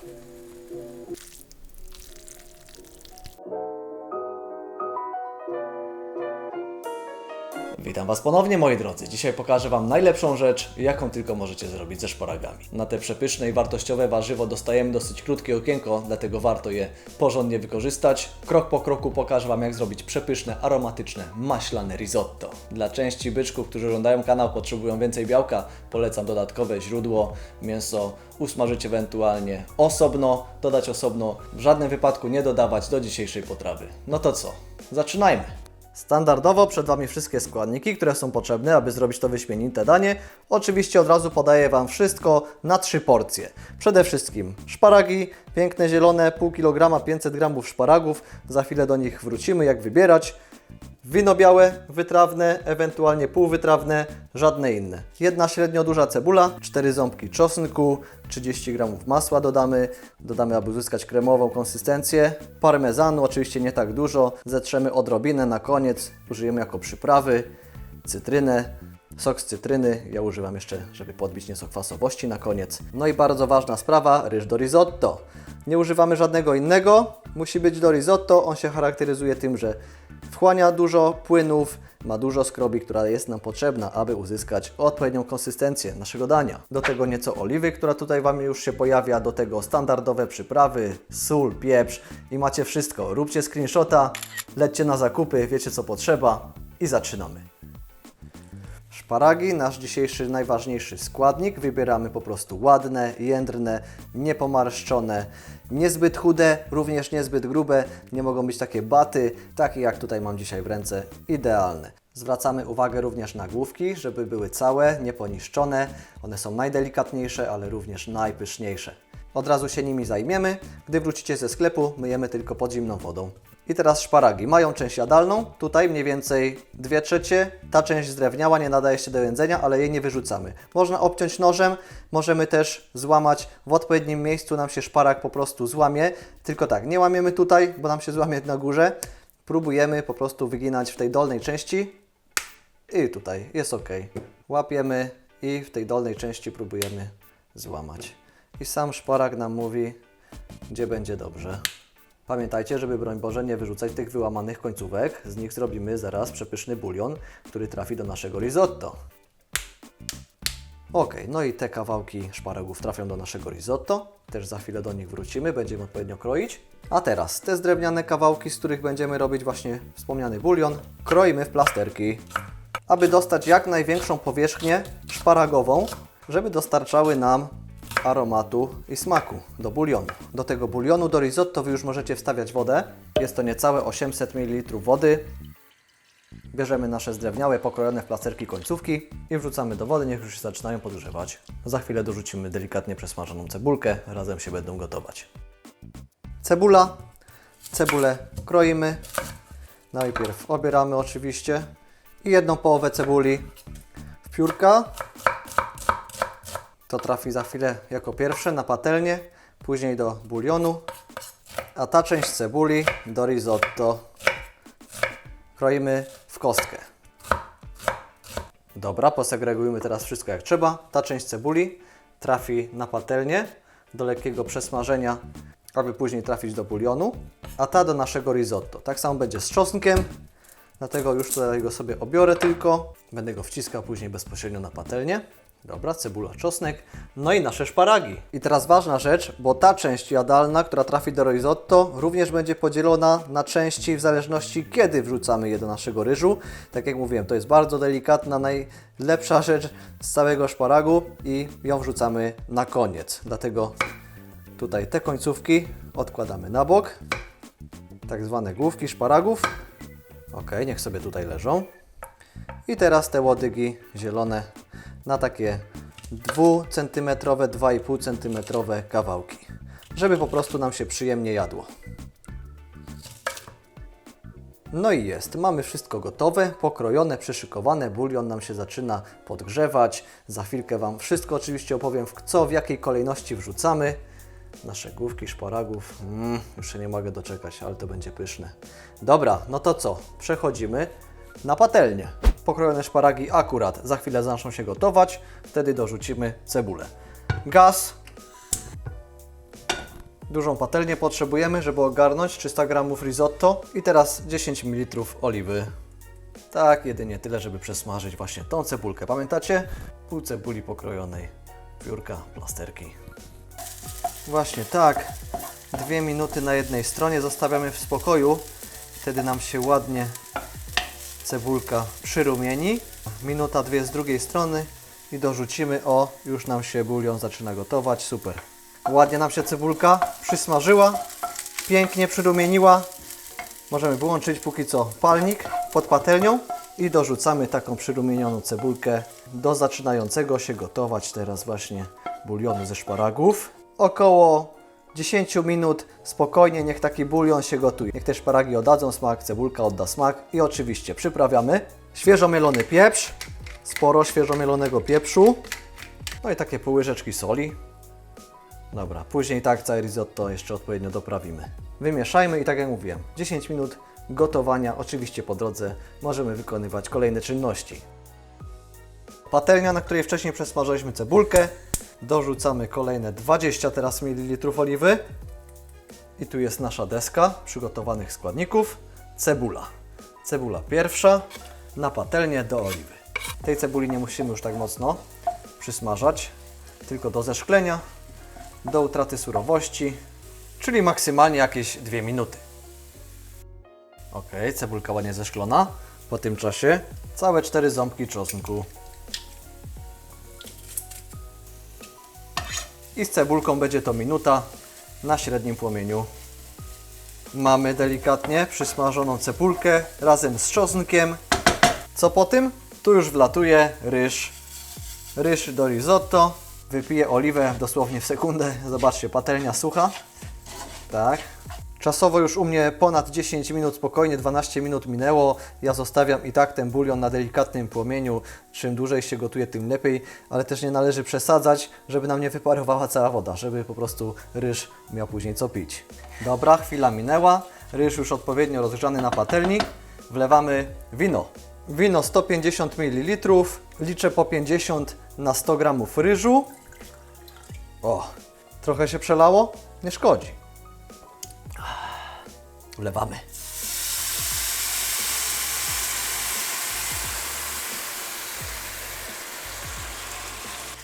Thank you. Witam Was ponownie, moi drodzy. Dzisiaj pokażę Wam najlepszą rzecz, jaką tylko możecie zrobić ze szparagami. Na te przepyszne i wartościowe warzywo dostajemy dosyć krótkie okienko, dlatego warto je porządnie wykorzystać. Krok po kroku pokażę Wam, jak zrobić przepyszne, aromatyczne, maślane risotto. Dla części byczków, którzy oglądają kanał, potrzebują więcej białka, polecam dodatkowe źródło. Mięso usmażyć ewentualnie osobno, dodać osobno, w żadnym wypadku nie dodawać do dzisiejszej potrawy. No to co? Zaczynajmy! Standardowo przed Wami wszystkie składniki, które są potrzebne, aby zrobić to wyśmienite danie. Oczywiście od razu podaję Wam wszystko na trzy porcje. Przede wszystkim szparagi, piękne zielone, pół kilograma, 500 gramów szparagów. Za chwilę do nich wrócimy, jak wybierać. Wino białe, wytrawne, ewentualnie półwytrawne, żadne inne. Jedna średnio duża cebula, 4 ząbki czosnku, 30 g masła dodamy, dodamy aby uzyskać kremową konsystencję. Parmezanu, oczywiście nie tak dużo, zetrzemy odrobinę na koniec, użyjemy jako przyprawy, cytrynę, sok z cytryny, ja używam jeszcze, żeby podbić nieco kwasowości na koniec. No i bardzo ważna sprawa, ryż do risotto. Nie używamy żadnego innego, musi być do risotto, on się charakteryzuje tym, że wchłania dużo płynów, ma dużo skrobi, która jest nam potrzebna, aby uzyskać odpowiednią konsystencję naszego dania. Do tego nieco oliwy, która tutaj Wam już się pojawia, do tego standardowe przyprawy, sól, pieprz i macie wszystko. Róbcie screenshota, lećcie na zakupy, wiecie co potrzeba i zaczynamy. Szparagi, nasz dzisiejszy najważniejszy składnik. Wybieramy po prostu ładne, jędrne, niepomarszczone, niezbyt chude, również niezbyt grube. Nie mogą być takie baty, takie jak tutaj mam dzisiaj w ręce, idealne. Zwracamy uwagę również na główki, żeby były całe, nieponiszczone. One są najdelikatniejsze, ale również najpyszniejsze. Od razu się nimi zajmiemy. Gdy wrócicie ze sklepu, myjemy tylko pod zimną wodą. I teraz szparagi. Mają część jadalną, tutaj mniej więcej 2 trzecie. Ta część zdrewniała, nie nadaje się do jedzenia, ale jej nie wyrzucamy. Można obciąć nożem, możemy też złamać w odpowiednim miejscu, nam się szparag po prostu złamie. Tylko tak, nie łamiemy tutaj, bo nam się złamie na górze. Próbujemy po prostu wyginać w tej dolnej części i tutaj jest ok. Łapiemy i w tej dolnej części próbujemy złamać. I sam szparag nam mówi, gdzie będzie dobrze. Pamiętajcie, żeby broń Boże nie wyrzucać tych wyłamanych końcówek. Z nich zrobimy zaraz przepyszny bulion, który trafi do naszego risotto. Ok, no i te kawałki szparagów trafią do naszego risotto. Też za chwilę do nich wrócimy, będziemy odpowiednio kroić. A teraz te zdrewniane kawałki, z których będziemy robić właśnie wspomniany bulion, kroimy w plasterki, aby dostać jak największą powierzchnię szparagową, żeby dostarczały nam aromatu i smaku do bulionu. Do tego bulionu, do risotto Wy już możecie wstawiać wodę. Jest to niecałe 800 ml wody. Bierzemy nasze zdrewniałe, pokrojone w plasterki końcówki i wrzucamy do wody, niech już się zaczynają podgrzewać. Za chwilę dorzucimy delikatnie przesmażoną cebulkę, razem się będą gotować. Cebula. Cebulę kroimy. Najpierw obieramy oczywiście i jedną połowę cebuli w piórka. To trafi za chwilę jako pierwsze na patelnię, później do bulionu, a ta część cebuli do risotto kroimy w kostkę. Dobra, posegregujmy teraz wszystko jak trzeba. Ta część cebuli trafi na patelnię do lekkiego przesmażenia, aby później trafić do bulionu, a ta do naszego risotto. Tak samo będzie z czosnkiem, dlatego już tutaj go sobie obiorę tylko. Będę go wciskał później bezpośrednio na patelnię. Dobra, cebula, czosnek, no i nasze szparagi. I teraz ważna rzecz, bo ta część jadalna, która trafi do risotto, również będzie podzielona na części w zależności kiedy wrzucamy je do naszego ryżu. Tak jak mówiłem, to jest bardzo delikatna, najlepsza rzecz z całego szparagu i ją wrzucamy na koniec. Dlatego tutaj te końcówki odkładamy na bok, tak zwane główki szparagów. Ok, niech sobie tutaj leżą. I teraz te łodygi zielone na takie 2 cm, 2,5 cm kawałki, żeby po prostu nam się przyjemnie jadło. No i jest, mamy wszystko gotowe, pokrojone, przyszykowane, bulion nam się zaczyna podgrzewać. Za chwilkę Wam wszystko oczywiście opowiem, w co, w jakiej kolejności wrzucamy. Nasze główki szparagów, mm, już się nie mogę doczekać, ale to będzie pyszne. Dobra, no to co, przechodzimy na patelnię. Pokrojone szparagi akurat za chwilę zaczną się gotować, wtedy dorzucimy cebulę. Gaz. Dużą patelnię potrzebujemy, żeby ogarnąć 300 g risotto i teraz 10 ml oliwy. Tak, jedynie tyle, żeby przesmażyć właśnie tą cebulkę. Pamiętacie? Pół cebuli pokrojonej, piórka, plasterki. Właśnie tak. Dwie minuty na jednej stronie zostawiamy w spokoju. Wtedy nam się ładnie cebulka przyrumieni. Minuta, dwie z drugiej strony i dorzucimy. O, już nam się bulion zaczyna gotować. Super. Ładnie nam się cebulka przysmażyła. Pięknie przyrumieniła. Możemy wyłączyć póki co palnik pod patelnią i dorzucamy taką przyrumienioną cebulkę do zaczynającego się gotować teraz właśnie bulionu ze szparagów. Około 10 minut spokojnie niech taki bulion się gotuje. Niech te szparagi oddadzą smak, cebulka odda smak i oczywiście przyprawiamy świeżo mielony pieprz, sporo świeżo mielonego pieprzu, no i takie pół łyżeczki soli. Dobra, później tak całe risotto jeszcze odpowiednio doprawimy. Wymieszajmy i tak jak mówiłem, 10 minut gotowania. Oczywiście po drodze możemy wykonywać kolejne czynności. Patelnia, na której wcześniej przesmażyliśmy cebulkę. Dorzucamy kolejne 20 teraz ml oliwy. I tu jest nasza deska przygotowanych składników. Cebula. Cebula pierwsza na patelnię do oliwy. Tej cebuli nie musimy już tak mocno przysmażać, tylko do zeszklenia, do utraty surowości, czyli maksymalnie jakieś 2 minuty. Ok, cebulka ładnie zeszklona. Po tym czasie całe 4 ząbki czosnku. I z cebulką będzie to minuta na średnim płomieniu. Mamy delikatnie przysmażoną cebulkę razem z czosnkiem. Co po tym? Tu już wlatuje ryż. Ryż do risotto. Wypiję oliwę dosłownie w sekundę. Zobaczcie, patelnia sucha. Tak. Czasowo już u mnie ponad 10 minut, spokojnie 12 minut minęło. Ja zostawiam i tak ten bulion na delikatnym płomieniu. Czym dłużej się gotuje, tym lepiej, ale też nie należy przesadzać, żeby nam nie wyparowała cała woda, żeby po prostu ryż miał później co pić. Dobra, chwila minęła. Ryż już odpowiednio rozgrzany na patelni. Wlewamy wino. Wino 150 ml, liczę po 50 na 100 g ryżu. O, trochę się przelało? Nie szkodzi. Wlewamy.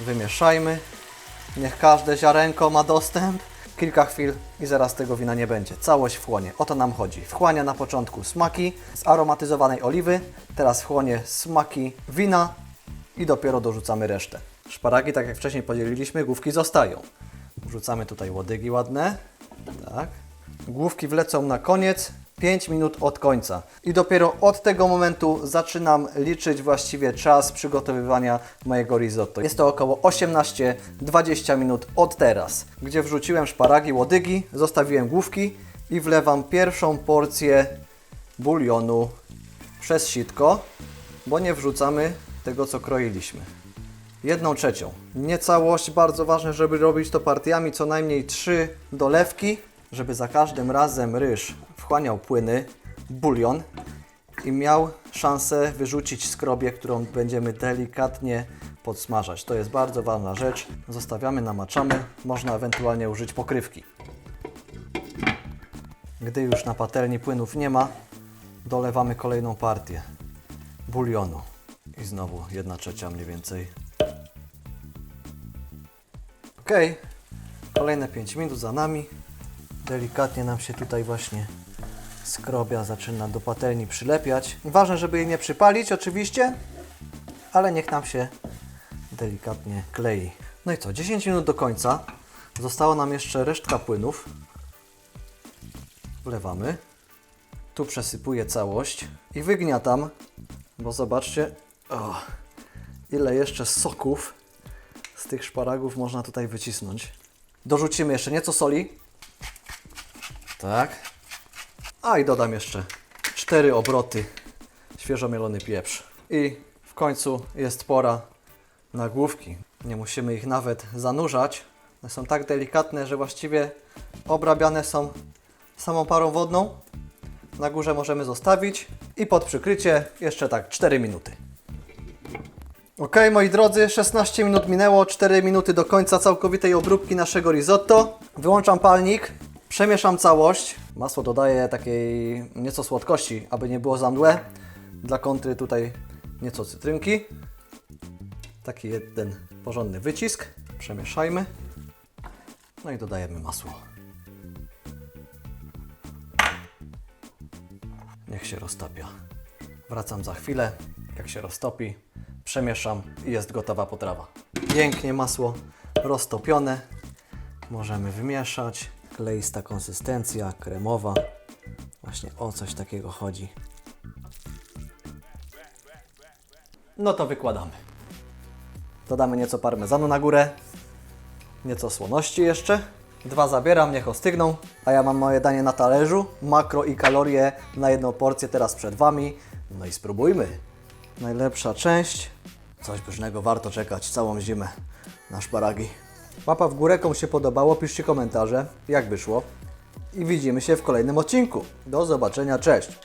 Wymieszajmy. Niech każde ziarenko ma dostęp. Kilka chwil i zaraz tego wina nie będzie. Całość wchłonie. O to nam chodzi. Wchłania na początku smaki z aromatyzowanej oliwy. Teraz wchłonie smaki wina i dopiero dorzucamy resztę. Szparagi, tak jak wcześniej podzieliliśmy, główki zostają. Wrzucamy tutaj łodygi ładne. Tak. Główki wlecą na koniec, 5 minut od końca. I dopiero od tego momentu zaczynam liczyć właściwie czas przygotowywania mojego risotto. Jest to około 18-20 minut od teraz, gdzie wrzuciłem szparagi, łodygi, zostawiłem główki i wlewam pierwszą porcję bulionu przez sitko, bo nie wrzucamy tego, co kroiliśmy. Jedną trzecią. Nie całość, bardzo ważne, żeby robić to partiami, co najmniej trzy dolewki, żeby za każdym razem ryż wchłaniał płyny, bulion i miał szansę wyrzucić skrobię, którą będziemy delikatnie podsmażać. To jest bardzo ważna rzecz. Zostawiamy, namaczamy, można ewentualnie użyć pokrywki. Gdy już na patelni płynów nie ma, dolewamy kolejną partię bulionu. I znowu jedna trzecia mniej więcej. Ok, kolejne 5 minut za nami. Delikatnie nam się tutaj właśnie skrobia zaczyna do patelni przylepiać. Ważne, żeby jej nie przypalić oczywiście, ale niech nam się delikatnie klei. No i co, 10 minut do końca. Została nam jeszcze resztka płynów. Wlewamy. Tu przesypuję całość i wygniatam, bo zobaczcie, o, ile jeszcze soków z tych szparagów można tutaj wycisnąć. Dorzucimy jeszcze nieco soli. Tak. A i dodam jeszcze cztery obroty świeżo mielony pieprz. I w końcu jest pora na główki. Nie musimy ich nawet zanurzać. One są tak delikatne, że właściwie obrabiane są samą parą wodną. Na górze możemy zostawić i pod przykrycie jeszcze tak 4 minuty. Ok, moi drodzy, 16 minut minęło, 4 minuty do końca całkowitej obróbki naszego risotto. Wyłączam palnik, przemieszam całość. Masło dodaję takiej nieco słodkości, aby nie było za mdłe. Dla kontry tutaj nieco cytrynki. Taki jeden porządny wycisk. Przemieszajmy. No i dodajemy masło. Niech się roztapia. Wracam za chwilę, jak się roztopi, przemieszam i jest gotowa potrawa. Pięknie masło roztopione. Możemy wymieszać. Kleista konsystencja, kremowa. Właśnie o coś takiego chodzi. No to wykładamy. Dodamy nieco parmezanu na górę. Nieco słoności jeszcze. Dwa zabieram, niech ostygną. A ja mam moje danie na talerzu. Makro i kalorie na jedną porcję teraz przed Wami. No i spróbujmy. Najlepsza część. Coś pysznego, warto czekać całą zimę na szparagi. Łapa w górę, komu się podobało, piszcie komentarze, jak wyszło. I widzimy się w kolejnym odcinku. Do zobaczenia, cześć!